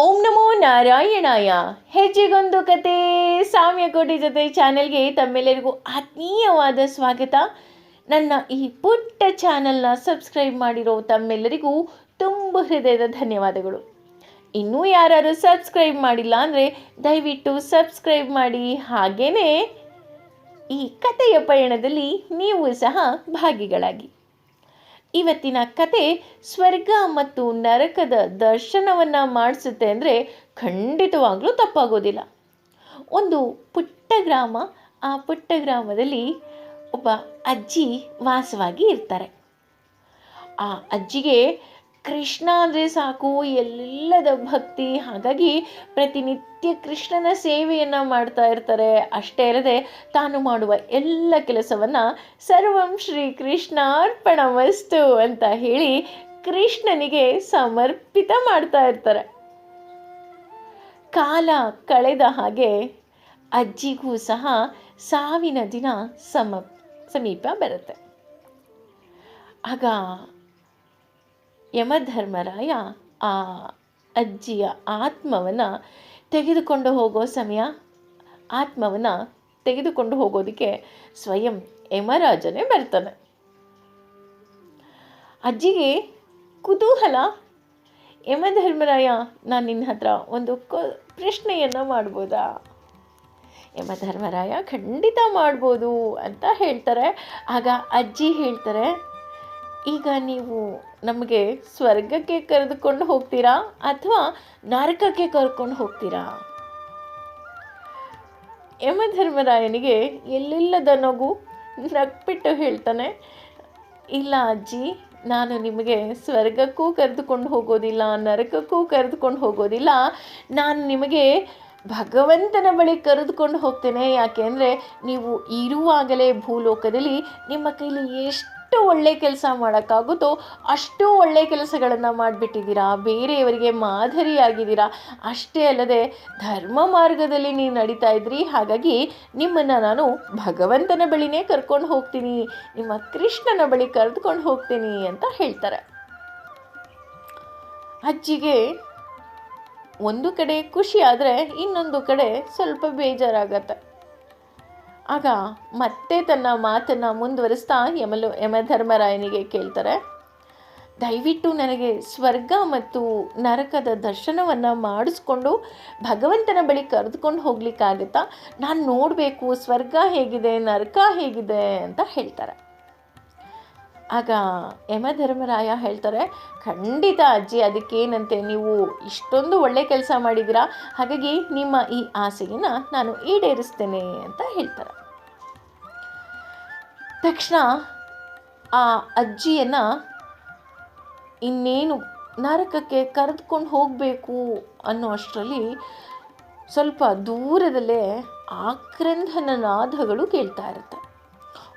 ಓಂ ನಮೋ ನಾರಾಯಣಾಯ. ಹೆಜ್ಜೆಗೊಂದು ಕತೆ. ಸಾಮ್ಯಕೋಟಿ ಜೊತೆ ಚಾನೆಲ್ಗೆ ತಮ್ಮೆಲ್ಲರಿಗೂ ಆತ್ಮೀಯವಾದ ಸ್ವಾಗತ. ನನ್ನ ಈ ಪುಟ್ಟ ಚಾನೆಲ್ನ ಸಬ್ಸ್ಕ್ರೈಬ್ ಮಾಡಿರೋ ತಮ್ಮೆಲ್ಲರಿಗೂ ತುಂಬ ಹೃದಯದ ಧನ್ಯವಾದಗಳು. ಇನ್ನೂ ಯಾರು ಸಬ್ಸ್ಕ್ರೈಬ್ ಮಾಡಿಲ್ಲ ಅಂದರೆ ದಯವಿಟ್ಟು ಸಬ್ಸ್ಕ್ರೈಬ್ ಮಾಡಿ. ಹಾಗೆಯೇ ಈ ಕತೆಯ ಪಯಣದಲ್ಲಿ ನೀವು ಸಹ ಭಾಗಿಗಳಾಗಿ. ಇವತ್ತಿನ ಕತೆ ಸ್ವರ್ಗ ಮತ್ತು ನರಕದ ದರ್ಶನವನ್ನು ಮಾಡಿಸುತ್ತೆ ಅಂದರೆ ಖಂಡಿತವಾಗ್ಲೂ ತಪ್ಪಾಗೋದಿಲ್ಲ. ಒಂದು ಪುಟ್ಟ ಗ್ರಾಮ, ಆ ಪುಟ್ಟ ಗ್ರಾಮದಲ್ಲಿ ಒಬ್ಬ ಅಜ್ಜಿ ವಾಸವಾಗಿ ಇರ್ತಾರೆ. ಆ ಅಜ್ಜಿಗೆ ಕೃಷ್ಣ ಅಂದರೆ ಸಾಕು, ಎಲ್ಲದ ಭಕ್ತಿ. ಹಾಗಾಗಿ ಪ್ರತಿನಿತ್ಯ ಕೃಷ್ಣನ ಸೇವೆಯನ್ನು ಮಾಡ್ತಾ ಇರ್ತಾರೆ. ಅಷ್ಟೇ ಅಲ್ಲದೆ ತಾನು ಮಾಡುವ ಎಲ್ಲ ಕೆಲಸವನ್ನು ಸರ್ವಂ ಶ್ರೀ ಕೃಷ್ಣ ಅರ್ಪಣಮಸ್ತು ಅಂತ ಹೇಳಿ ಕೃಷ್ಣನಿಗೆ ಸಮರ್ಪಿತ ಮಾಡ್ತಾ ಇರ್ತಾರೆ. ಕಾಲ ಕಳೆದ ಹಾಗೆ ಅಜ್ಜಿಗೂ ಸಹ ಸಾವಿನ ದಿನ ಸಮ, ಸಮೀಪ ಬರುತ್ತೆ. ಆಗ ಯಮಧರ್ಮರಾಯ ಆ ಅಜ್ಜಿಯ ಆತ್ಮವನ್ನು ತೆಗೆದುಕೊಂಡು ಹೋಗೋ ಸಮಯ. ಆತ್ಮವನ್ನು ತೆಗೆದುಕೊಂಡು ಹೋಗೋದಕ್ಕೆ ಸ್ವಯಂ ಯಮರಾಜನೇ ಬರ್ತಾನೆ ಅಜ್ಜಿಗೆ ಕುತೂಹಲ. ಯಮಧರ್ಮರಾಯ, ನಾನು ನಿನ್ನ ಹತ್ರ ಒಂದು ಕ, ಪ್ರಶ್ನೆಯನ್ನು ಮಾಡ್ಬೋದಾ? ಯಮಧರ್ಮರಾಯ, ಖಂಡಿತ ಮಾಡ್ಬೋದು ಅಂತ ಹೇಳ್ತಾರೆ. ಆಗ ಅಜ್ಜಿ ಹೇಳ್ತಾರೆ ಈಗ ನೀವು ನಮಗೆ ಸ್ವರ್ಗಕ್ಕೆ ಕರೆದುಕೊಂಡು ಹೋಗ್ತೀರಾ ಅಥವಾ ನರಕಕ್ಕೆ ಕರ್ಕೊಂಡು ಹೋಗ್ತೀರಾ? ಯಮಧರ್ಮರಾಯನಿಗೆ ಎಲ್ಲಿಲ್ಲದ ನಗು? ನಗ್ಬಿಟ್ಟು ಹೇಳ್ತಾನೆ, ಇಲ್ಲ ಅಜ್ಜಿ, ನಾನು ನಿಮಗೆ ಸ್ವರ್ಗಕ್ಕೂ ಕರೆದುಕೊಂಡು ಹೋಗೋದಿಲ್ಲ, ನರಕಕ್ಕೂ ಕರೆದುಕೊಂಡು ಹೋಗೋದಿಲ್ಲ. ನಾನು ನಿಮಗೆ ಭಗವಂತನ ಬಳಿ ಕರೆದುಕೊಂಡು ಹೋಗ್ತೇನೆ. ಯಾಕೆಂದರೆ ನೀವು ಇರುವಾಗಲೇ ಭೂಲೋಕದಲ್ಲಿ ನಿಮ್ಮ ಕೈಲಿ ಎಷ್ಟು ಒಳ್ಳೆ ಕೆಲಸ ಮಾಡೋಕ್ಕಾಗುತ್ತೋ ಅಷ್ಟು ಒಳ್ಳೆ ಕೆಲಸಗಳನ್ನು ಮಾಡಿಬಿಟ್ಟಿದ್ದೀರಾ? ಬೇರೆಯವರಿಗೆ ಮಾದರಿಯಾಗಿದ್ದೀರಾ? ಅಷ್ಟೇ ಅಲ್ಲದೆ ಧರ್ಮ ಮಾರ್ಗದಲ್ಲಿ ನೀವು ನಡೀತಾ ಇದ್ರಿ, ಹಾಗಾಗಿ ನಿಮ್ಮನ್ನು ನಾನು ಭಗವಂತನ ಬಳಿನೇ ಕರ್ಕೊಂಡು ಹೋಗ್ತೀನಿ, ನಿಮ್ಮ ಕೃಷ್ಣನ ಬಳಿ ಕರೆದುಕೊಂಡು ಹೋಗ್ತೀನಿ ಅಂತ ಹೇಳ್ತಾರೆ. ಅಜ್ಜಿಗೆ ಒಂದು ಕಡೆ ಖುಷಿ ಆದರೆ ಇನ್ನೊಂದು ಕಡೆ ಸ್ವಲ್ಪ ಬೇಜಾರಾಗತ್ತೆ. ಆಗ ಮತ್ತೆ ತನ್ನ ಮಾತನ್ನು ಮುಂದುವರಿಸ್ತಾ ಯಮಲು, ಯಮಧರ್ಮರಾಯನಿಗೆ ಕೇಳ್ತಾರೆ, ದಯವಿಟ್ಟು ನನಗೆ ಸ್ವರ್ಗ ಮತ್ತು ನರಕದ ದರ್ಶನವನ್ನು ಮಾಡಿಸ್ಕೊಂಡು ಭಗವಂತನ ಬಳಿ ಕರೆದುಕೊಂಡು ಹೋಗ್ಲಿಕ್ಕಾಗುತ್ತಾ? ನಾನು ನೋಡಬೇಕು, ಸ್ವರ್ಗ ಹೇಗಿದೆ, ನರಕ ಹೇಗಿದೆ ಅಂತ ಹೇಳ್ತಾರೆ. ಆಗ ಯಮಧರ್ಮರಾಯ ಹೇಳ್ತಾರೆ, ಖಂಡಿತ ಅಜ್ಜಿ, ಅದಕ್ಕೇನಂತೆ ನೀವು ಇಷ್ಟೊಂದು ಒಳ್ಳೆ ಕೆಲಸ ಮಾಡಿದ್ದೀರಾ? ಹಾಗಾಗಿ ನಿಮ್ಮ ಈ ಆಸೆಯನ್ನು ನಾನು ಈಡೇರಿಸ್ತೇನೆ, ಅಂತ ಹೇಳ್ತಾರೆ. ತಕ್ಷಣ ಆ ಅಜ್ಜಿಯನ್ನು ಇನ್ನೇನು ನರಕಕ್ಕೆ ಕರೆದುಕೊಂಡು ಹೋಗಬೇಕು ಅನ್ನೋ ಅಷ್ಟರಲ್ಲಿ ಸ್ವಲ್ಪ ದೂರದಲ್ಲೇ ಆಕ್ರಂದನ ನಾದಗಳು ಕೇಳ್ತಾ ಇರುತ್ತೆ.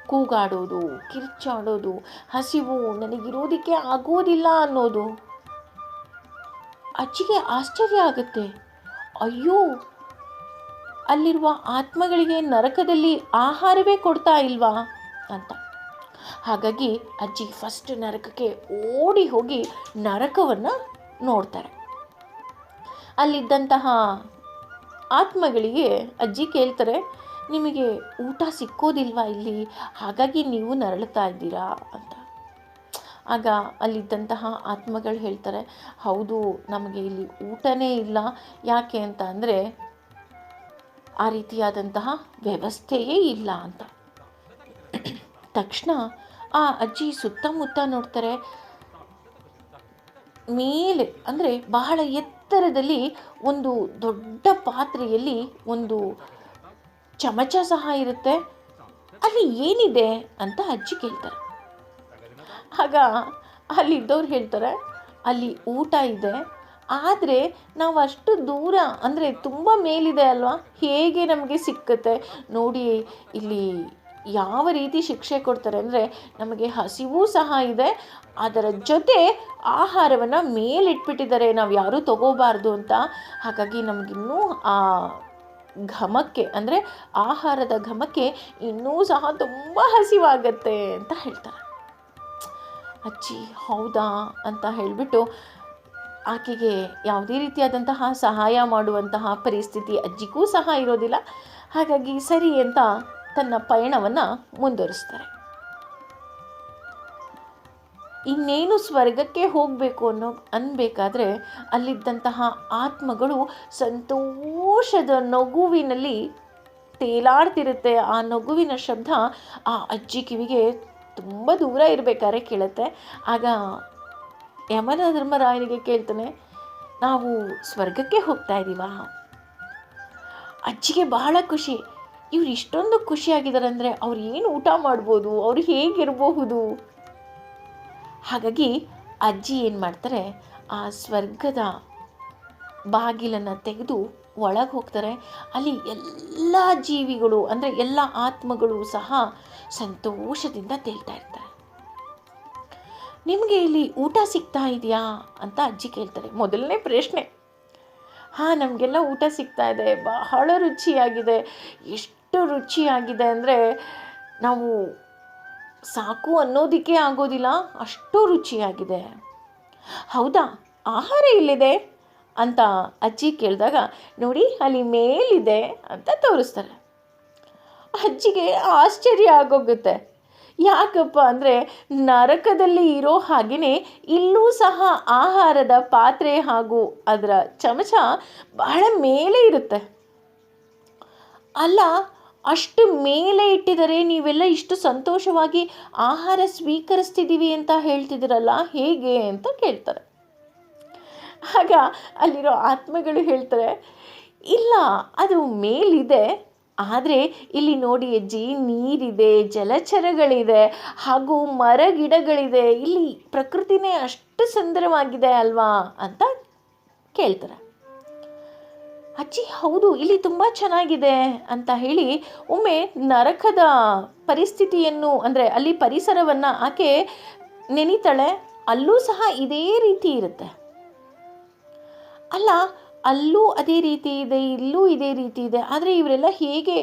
ಕೂಗಾಡೋದು, ಕಿರ್ಚಾಡೋದು, ಹಸಿವು ನನಗಿರೋದಕ್ಕೆ ಆಗೋದಿಲ್ಲ ಅನ್ನೋದು. ಅಜ್ಜಿಗೆ ಆಶ್ಚರ್ಯ ಆಗುತ್ತೆ. ಅಯ್ಯೋ, ಅಲ್ಲಿರುವ ಆತ್ಮಗಳಿಗೆ ನರಕದಲ್ಲಿ ಆಹಾರವೇ ಕೊಡ್ತಾ ಇಲ್ವಾ? ಅಂತ. ಹಾಗಾಗಿ ಅಜ್ಜಿ ಫಸ್ಟ್ ನರಕಕ್ಕೆ ಓಡಿ ಹೋಗಿ ನರಕವನ್ನು ನೋಡ್ತಾರೆ. ಅಲ್ಲಿದ್ದಂತಹ ಆತ್ಮಗಳಿಗೆ ಅಜ್ಜಿ ಕೇಳ್ತಾರೆ, ನಿಮಗೆ ಊಟ ಸಿಕ್ಕೋದಿಲ್ವಾ ಇಲ್ಲಿ? ಹಾಗಾಗಿ ನೀವು ನರಳುತ್ತಾ ಇದ್ದೀರಾ? ಅಂತ. ಆಗ ಅಲ್ಲಿದ್ದಂತಹ ಆತ್ಮಗಳು ಹೇಳ್ತಾರೆ, ಹೌದು, ನಮಗೆ ಇಲ್ಲಿ ಊಟನೇ ಇಲ್ಲ. ಯಾಕೆ ಅಂತ ಅಂದರೆ ಆ ರೀತಿಯಾದಂತಹ ವ್ಯವಸ್ಥೆಯೇ ಇಲ್ಲ ಅಂತ. ತಕ್ಷಣ ಆ ಅಜ್ಜಿ ಸುತ್ತಮುತ್ತ ನೋಡ್ತಾರೆ, ಮೇಲೆ ಅಂದರೆ ಬಹಳ ಎತ್ತರದಲ್ಲಿ ಒಂದು ದೊಡ್ಡ ಪಾತ್ರೆಯಲ್ಲಿ ಒಂದು ಚಮಚ ಸಹ ಇರುತ್ತೆ. ಅಲ್ಲಿ ಏನಿದೆ ಅಂತ ಅಜ್ಜಿ ಕೇಳ್ತಾರೆ. ಆಗ ಅಲ್ಲಿದ್ದವ್ರು ಹೇಳ್ತಾರೆ, ಅಲ್ಲಿ ಊಟ ಇದೆ, ಆದರೆ ನಾವು ಅಷ್ಟು ದೂರ ಅಂದರೆ ತುಂಬ ಮೇಲಿದೆ ಅಲ್ವಾ? ಹೇಗೆ ನಮಗೆ ಸಿಕ್ಕತ್ತೆ? ನೋಡಿ, ಇಲ್ಲಿ ಯಾವ ರೀತಿ ಶಿಕ್ಷೆ ಕೊಡ್ತಾರೆ ಅಂದರೆ ನಮಗೆ ಹಸಿವು ಸಹ ಇದೆ, ಅದರ ಜೊತೆ ಆಹಾರವನ್ನು ಮೇಲಿಟ್ಬಿಟ್ಟಿದ್ದಾರೆ. ನಾವು ಯಾರೂ ತಗೋಬಾರ್ದು ಅಂತ. ಹಾಗಾಗಿ ನಮಗಿನ್ನೂ ಆ ಘಮಕ್ಕೆ ಅಂದರೆ ಆಹಾರದ ಘಮಕ್ಕೆ ಇನ್ನೂ ಸಹ ತುಂಬ ಹಸಿವಾಗತ್ತೆ ಅಂತ ಹೇಳ್ತಾರೆ. ಅಜ್ಜಿ ಹೌದಾ ಅಂತ ಹೇಳಿಬಿಟ್ಟು ಆಕೆಗೆ ಯಾವುದೇ ರೀತಿಯಾದಂತಹ ಸಹಾಯ ಮಾಡುವಂತಹ ಪರಿಸ್ಥಿತಿ ಅಜ್ಜಿಗೂ ಸಹ ಇರೋದಿಲ್ಲ. ಹಾಗಾಗಿ ಸರಿ ಅಂತ ತನ್ನ ಪಯಣವನ್ನು ಮುಂದುವರಿಸ್ತಾರೆ. ಇನ್ನೇನು ಸ್ವರ್ಗಕ್ಕೆ ಹೋಗಬೇಕು ಅನ್ನೋ, ಅನ್ಬೇಕಾದ್ರೆ ಅಲ್ಲಿದ್ದಂತಹ ಆತ್ಮಗಳು ಸಂತೋಷದ ನಗುವಿನಲ್ಲಿ ತೇಲಾಡ್ತಿರುತ್ತೆ. ಆ ನಗುವಿನ ಶಬ್ದ ಆ ಅಜ್ಜಿ ಕಿವಿಗೆ ತುಂಬ ದೂರ ಇರಬೇಕಾದ್ರೆ ಕೇಳುತ್ತೆ. ಆಗ ಯಮನ ಧರ್ಮರಾಯನಿಗೆ ಕೇಳ್ತಾನೆ, ನಾವು ಸ್ವರ್ಗಕ್ಕೆ ಹೋಗ್ತಾ ಇದ್ದೀವಾ ಅಜ್ಜಿಗೆ ಬಹಳ ಖುಷಿ. ಇವ್ರು ಇಷ್ಟೊಂದು ಖುಷಿಯಾಗಿದ್ದಾರೆ ಅಂದರೆ ಅವ್ರು ಏನು ಊಟ ಮಾಡ್ಬೋದು, ಅವ್ರು ಹೇಗಿರಬಹುದು? ಹಾಗಾಗಿ ಅಜ್ಜಿ ಏನು ಮಾಡ್ತಾರೆ, ಆ ಸ್ವರ್ಗದ ಬಾಗಿಲನ್ನು ತೆಗೆದು ಒಳಗೆ ಹೋಗ್ತಾರೆ. ಅಲ್ಲಿ ಎಲ್ಲ ಜೀವಿಗಳು ಅಂದರೆ ಎಲ್ಲ ಆತ್ಮಗಳು ಸಹ ಸಂತೋಷದಿಂದ ತೇಳ್ತಾ ಇರ್ತಾರೆ. ನಿಮಗೆ ಇಲ್ಲಿ ಊಟ ಸಿಗ್ತಾ ಇದೆಯಾ ಅಂತ ಅಜ್ಜಿ ಕೇಳ್ತಾರೆ. ಮೊದಲನೇ ಪ್ರಶ್ನೆ. ಹಾಂ, ನಮಗೆಲ್ಲ ಊಟ ಸಿಗ್ತಾ ಇದೆ. ಬಹಳ ರುಚಿಯಾಗಿದೆ. ಎಷ್ಟು ರುಚಿಯಾಗಿದೆ ಅಂದರೆ ನಾವು ಸಾಕು ಅನ್ನೋದಕ್ಕೆ ಆಗೋದಿಲ್ಲ, ಅಷ್ಟು ರುಚಿಯಾಗಿದೆ. ಹೌದಾ? ಆಹಾರ ಇಲ್ಲಿದೆ ಅಂತ ಅಜ್ಜಿ ಕೇಳಿದಾಗ, ನೋಡಿ, ಅಲ್ಲಿ ಮೇಲಿದೆ ಅಂತ ತೋರಿಸ್ತಾರೆ. ಅಜ್ಜಿಗೆ ಆಶ್ಚರ್ಯ ಆಗೋಗುತ್ತೆ. ಯಾಕಪ್ಪ ಅಂದರೆ ನರಕದಲ್ಲಿ ಇರೋ ಹಾಗೆಯೇ ಇಲ್ಲೂ ಸಹ ಆಹಾರದ ಪಾತ್ರೆ ಹಾಗೂ ಅದರ ಚಮಚ ಬಹಳ ಮೇಲೆ ಇರುತ್ತೆ. ಅಲ್ಲ, ಅಷ್ಟು ಮೇಲೆ ಇಟ್ಟಿದರೆ ನೀವೆಲ್ಲ ಇಷ್ಟು ಸಂತೋಷವಾಗಿ ಆಹಾರ ಸ್ವೀಕರಿಸ್ತಿದ್ದೀವಿ ಅಂತ ಹೇಳ್ತಿದ್ದೀರಲ್ಲ, ಹೇಗೆ ಅಂತ ಕೇಳ್ತಾರೆ. ಆಗ ಅಲ್ಲಿರೋ ಆತ್ಮಗಳು ಹೇಳ್ತಾರೆ, ಇಲ್ಲ, ಅದು ಮೇಲಿದೆ ಆದರೆ ಇಲ್ಲಿ ನೋಡಿ ಅಜ್ಜಿ, ನೀರಿದೆ, ಜಲಚರಗಳಿದೆ, ಹಾಗೂ ಮರ ಗಿಡಗಳಿದೆ ಇಲ್ಲಿ ಪ್ರಕೃತಿನೇ ಅಷ್ಟು ಸುಂದರವಾಗಿದೆ ಅಲ್ವಾ ಅಂತ ಕೇಳ್ತಾರೆ. ಅಜ್ಜಿ, ಹೌದು, ಇಲ್ಲಿ ತುಂಬ ಚೆನ್ನಾಗಿದೆ ಅಂತ ಹೇಳಿ ಒಮ್ಮೆ ನರಕದ ಪರಿಸ್ಥಿತಿಯನ್ನು, ಅಂದರೆ ಅಲ್ಲಿ ಪರಿಸರವನ್ನು ಆಕೆ ನೆನಿತಾಳೆ, ಅಲ್ಲೂ ಸಹ ಇದೇ ರೀತಿ ಇರುತ್ತೆ. ಅಲ್ಲ ಅಲ್ಲೂ ಅದೇ ರೀತಿ ಇದೆ, ಇಲ್ಲೂ ಇದೇ ರೀತಿ ಇದೆ. ಆದರೆ ಇವರೆಲ್ಲ ಹೇಗೆ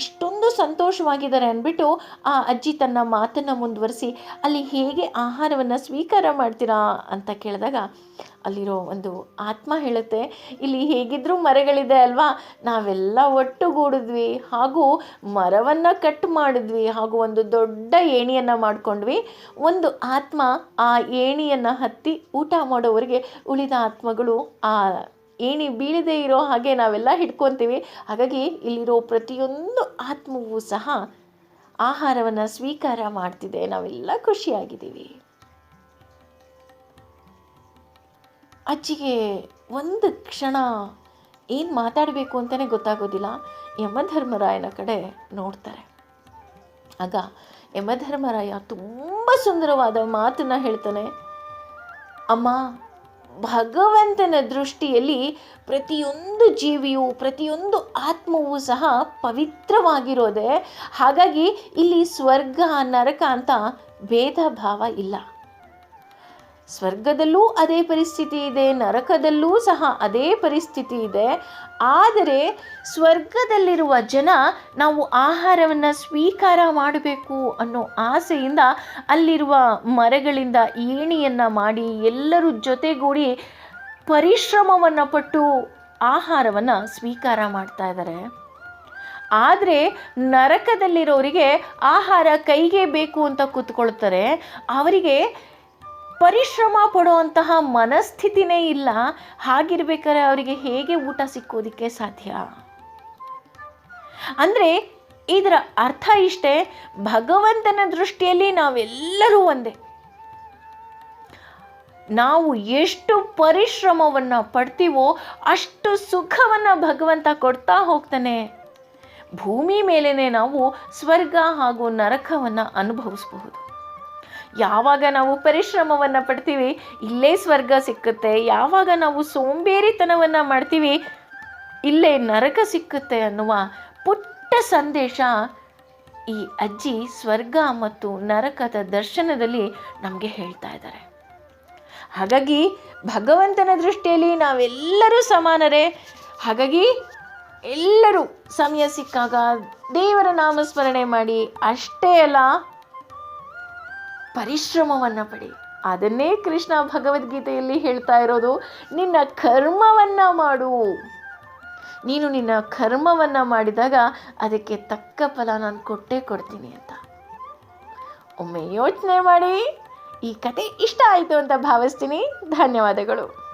ಇಷ್ಟೊಂದು ಸಂತೋಷವಾಗಿದ್ದಾರೆ ಅಂದ್ಬಿಟ್ಟು ಆ ಅಜ್ಜಿ ತನ್ನ ಮಾತನ್ನು ಮುಂದುವರಿಸಿ, ಅಲ್ಲಿ ಹೇಗೆ ಆಹಾರವನ್ನು ಸ್ವೀಕಾರ ಮಾಡ್ತೀರಾ ಅಂತ ಕೇಳಿದಾಗ ಅಲ್ಲಿರೋ ಒಂದು ಆತ್ಮ ಹೇಳುತ್ತೆ, ಇಲ್ಲಿ ಹೇಗಿದ್ರೂ ಮರಗಳಿದೆ ಅಲ್ವಾ? ನಾವೆಲ್ಲ ಒಟ್ಟುಗೂಡಿದ್ವಿ, ಹಾಗೂ ಮರವನ್ನು ಕಟ್ ಮಾಡಿದ್ವಿ, ಹಾಗೂ ಒಂದು ದೊಡ್ಡ ಏಣಿಯನ್ನು ಮಾಡ್ಕೊಂಡ್ವಿ. ಒಂದು ಆತ್ಮ ಆ ಏಣಿಯನ್ನು ಹತ್ತಿ ಊಟ ಮಾಡೋವರೆಗೆ ಉಳಿದ ಆತ್ಮಗಳು ಆ ಏಣಿ ಬೀಳದೇ ಇರೋ ಹಾಗೆ ನಾವೆಲ್ಲ ಹಿಡ್ಕೊತೀವಿ. ಹಾಗಾಗಿ ಇಲ್ಲಿರೋ ಪ್ರತಿಯೊಂದು ಆತ್ಮವೂ ಸಹ ಆಹಾರವನ್ನು ಸ್ವೀಕಾರ ಮಾಡ್ತಿದೆ. ನಾವೆಲ್ಲ ಖುಷಿಯಾಗಿದ್ದೀವಿ. ಅಜ್ಜಿಗೆ ಒಂದು ಕ್ಷಣ ಏನು ಮಾತಾಡಬೇಕು ಅಂತಲೇ ಗೊತ್ತಾಗೋದಿಲ್ಲ. ಯಮಧರ್ಮರಾಯನ ಕಡೆ ನೋಡ್ತಾರೆ. ಆಗ ಯಮಧರ್ಮರಾಯ ತುಂಬ ಸುಂದರವಾದ ಮಾತನ್ನು ಹೇಳ್ತಾನೆ. ಅಮ್ಮ ಭಗವಂತನ ದೃಷ್ಟಿಯಲ್ಲಿ ಪ್ರತಿಯೊಂದು ಜೀವಿಯು, ಪ್ರತಿಯೊಂದು ಆತ್ಮವೂ ಸಹ ಪವಿತ್ರವಾಗಿರೋದೆ. ಹಾಗಾಗಿ ಇಲ್ಲಿ ಸ್ವರ್ಗ, ನರಕ ಅಂತ ಭೇದ ಭಾವ ಇಲ್ಲ. ಸ್ವರ್ಗದಲ್ಲೂ ಅದೇ ಪರಿಸ್ಥಿತಿ ಇದೆ, ನರಕದಲ್ಲೂ ಸಹ ಅದೇ ಪರಿಸ್ಥಿತಿ ಇದೆ. ಆದರೆ ಸ್ವರ್ಗದಲ್ಲಿರುವ ಜನ ನಾವು ಆಹಾರವನ್ನು ಸ್ವೀಕಾರ ಮಾಡಬೇಕು ಅನ್ನೋ ಆಸೆಯಿಂದ ಅಲ್ಲಿರುವ ಮರಗಳಿಂದ ಏಣಿಯನ್ನು ಮಾಡಿ ಎಲ್ಲರೂ ಜೊತೆಗೂಡಿ ಪರಿಶ್ರಮವನ್ನು ಪಟ್ಟು ಆಹಾರವನ್ನು ಸ್ವೀಕಾರ ಮಾಡ್ತಾ ಇದ್ದಾರೆ. ಆದರೆ ನರಕದಲ್ಲಿರೋರಿಗೆ ಆಹಾರ ಕೈಗೆ ಬೇಕು ಅಂತ ಕೂತ್ಕೊಳ್ತಾರೆ. ಅವರಿಗೆ ಪರಿಶ್ರಮ ಪಡುವಂತಹ ಮನಸ್ಥಿತಿನೇ ಇಲ್ಲ. ಹಾಗಿರ್ಬೇಕಾದ್ರೆ ಅವರಿಗೆ ಹೇಗೆ ಊಟ ಸಿಕ್ಕೋದಕ್ಕೆ ಸಾಧ್ಯ? ಅಂದರೆ ಇದರ ಅರ್ಥ ಇಷ್ಟೇ, ಭಗವಂತನ ದೃಷ್ಟಿಯಲ್ಲಿ ನಾವೆಲ್ಲರೂ ಒಂದೇ. ನಾವು ಎಷ್ಟು ಪರಿಶ್ರಮವನ್ನು ಪಡ್ತೀವೋ ಅಷ್ಟು ಸುಖವನ್ನು ಭಗವಂತ ಕೊಡ್ತಾ ಹೋಗ್ತಾನೆ. ಭೂಮಿ ಮೇಲೇ ನಾವು ಸ್ವರ್ಗ ಹಾಗೂ ನರಕವನ್ನು ಅನುಭವಿಸಬಹುದು. ಯಾವಾಗ ನಾವು ಪರಿಶ್ರಮವನ್ನು ಪಡ್ತೀವಿ, ಇಲ್ಲೇ ಸ್ವರ್ಗ ಸಿಕ್ಕುತ್ತೆ. ಯಾವಾಗ ನಾವು ಸೋಂಬೇರಿತನವನ್ನು ಮಾಡ್ತೀವಿ, ಇಲ್ಲೇ ನರಕ ಸಿಕ್ಕುತ್ತೆ ಅನ್ನುವ ಪುಟ್ಟ ಸಂದೇಶ ಈ ಅಜ್ಜಿ ಸ್ವರ್ಗ ಮತ್ತು ನರಕದ ದರ್ಶನದಲ್ಲಿ ನಮಗೆ ಹೇಳ್ತಾ ಇದ್ದಾರೆ. ಹಾಗಾಗಿ ಭಗವಂತನ ದೃಷ್ಟಿಯಲ್ಲಿ ನಾವೆಲ್ಲರೂ ಸಮಾನರೇ. ಹಾಗಾಗಿ ಎಲ್ಲರೂ ಸಮಯ ಸಿಕ್ಕಾಗ ದೇವರ ನಾಮಸ್ಮರಣೆ ಮಾಡಿ, ಅಷ್ಟೇ ಅಲ್ಲ ಪರಿಶ್ರಮವನ್ನು ಪಡಿ. ಅದನ್ನೇ ಕೃಷ್ಣ ಭಗವದ್ಗೀತೆಯಲ್ಲಿ ಹೇಳ್ತಾ ಇರೋದು, ನಿನ್ನ ಕರ್ಮವನ್ನು ಮಾಡು. ನೀನು ನಿನ್ನ ಕರ್ಮವನ್ನು ಮಾಡಿದಾಗ ಅದಕ್ಕೆ ತಕ್ಕ ಫಲ ನಾನು ಕೊಟ್ಟೇ ಕೊಡ್ತೀನಿ ಅಂತ. ಒಮ್ಮೆ ಯೋಚನೆ ಮಾಡಿ, ಈ ಕತೆ ಇಷ್ಟ ಆಯಿತು ಅಂತ ಭಾವಿಸ್ತೀನಿ. ಧನ್ಯವಾದಗಳು.